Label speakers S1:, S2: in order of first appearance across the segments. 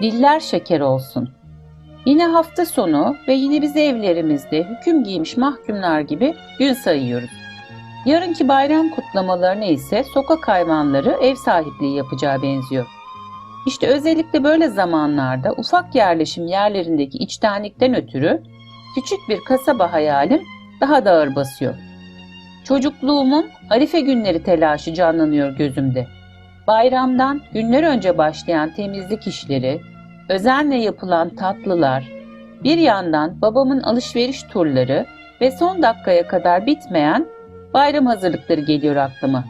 S1: diller şeker olsun. Yine hafta sonu ve yine biz evlerimizde hüküm giymiş mahkumlar gibi gün sayıyoruz. Yarınki bayram kutlamalarına ise sokak hayvanları ev sahipliği yapacağı benziyor. İşte özellikle böyle zamanlarda ufak yerleşim yerlerindeki içtenlikten ötürü küçük bir kasaba hayalim daha da ağır basıyor. Çocukluğumun Arife günleri telaşı canlanıyor gözümde. Bayramdan günler önce başlayan temizlik işleri, özenle yapılan tatlılar, bir yandan babamın alışveriş turları ve son dakikaya kadar bitmeyen bayram hazırlıkları geliyor aklıma.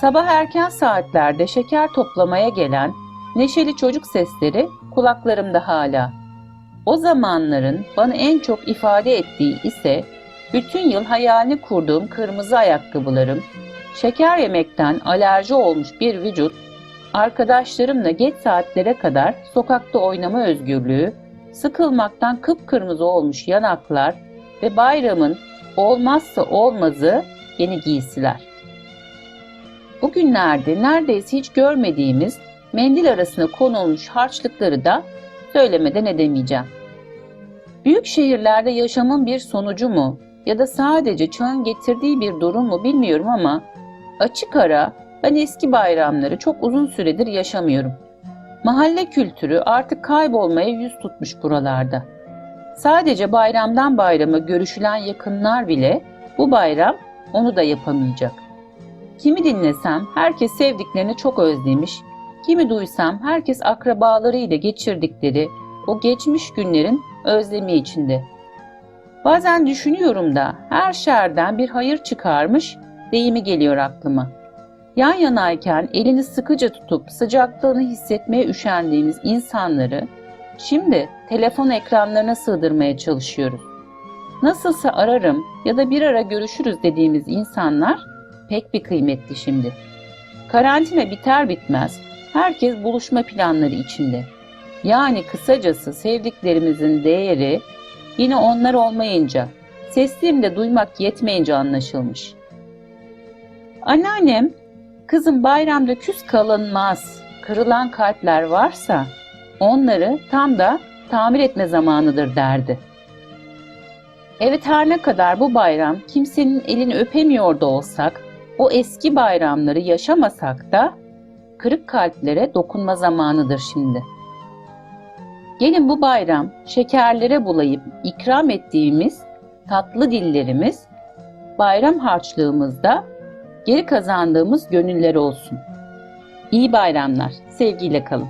S1: Sabah erken saatlerde şeker toplamaya gelen neşeli çocuk sesleri kulaklarımda hala. O zamanların bana en çok ifade ettiği ise bütün yıl hayalini kurduğum kırmızı ayakkabılarım, şeker yemekten alerji olmuş bir vücut, arkadaşlarımla geç saatlere kadar sokakta oynama özgürlüğü, sıkılmaktan kıpkırmızı olmuş yanaklar ve bayramın olmazsa olmazı yeni giysiler. Bugünlerde neredeyse hiç görmediğimiz mendil arasına konulmuş harçlıkları da söylemeden edemeyeceğim. Büyük şehirlerde yaşamın bir sonucu mu ya da sadece çağın getirdiği bir durum mu bilmiyorum ama açık ara ben eski bayramları çok uzun süredir yaşamıyorum. Mahalle kültürü artık kaybolmaya yüz tutmuş buralarda. Sadece bayramdan bayrama görüşülen yakınlar bile bu bayram onu da yapamayacak. Kimi dinlesem herkes sevdiklerini çok özlemiş, kimi duysam herkes akrabalarıyla geçirdikleri o geçmiş günlerin özlemi içinde. Bazen düşünüyorum da her şerden bir hayır çıkarmış deyimi geliyor aklıma. Yan yanayken elini sıkıca tutup sıcaklığını hissetmeye üşendiğimiz insanları şimdi telefon ekranlarına sığdırmaya çalışıyoruz. Nasılsa ararım ya da bir ara görüşürüz dediğimiz insanlar pek bir kıymetli şimdi. Karantina biter bitmez herkes buluşma planları içinde. Yani kısacası sevdiklerimizin değeri yine onlar olmayınca, seslerini de duymak yetmeyince anlaşılmış. Anneannem, kızım bayramda küs kalınmaz, kırılan kalpler varsa onları tam da tamir etme zamanıdır derdi. Evet her ne kadar bu bayram kimsenin elini öpemiyor da olsak, o eski bayramları yaşamasak da kırık kalplere dokunma zamanıdır şimdi. Gelin bu bayram şekerlere bulayıp ikram ettiğimiz tatlı dillerimiz bayram harçlığımızda geri kazandığımız gönüller olsun. İyi bayramlar, sevgiyle kalın.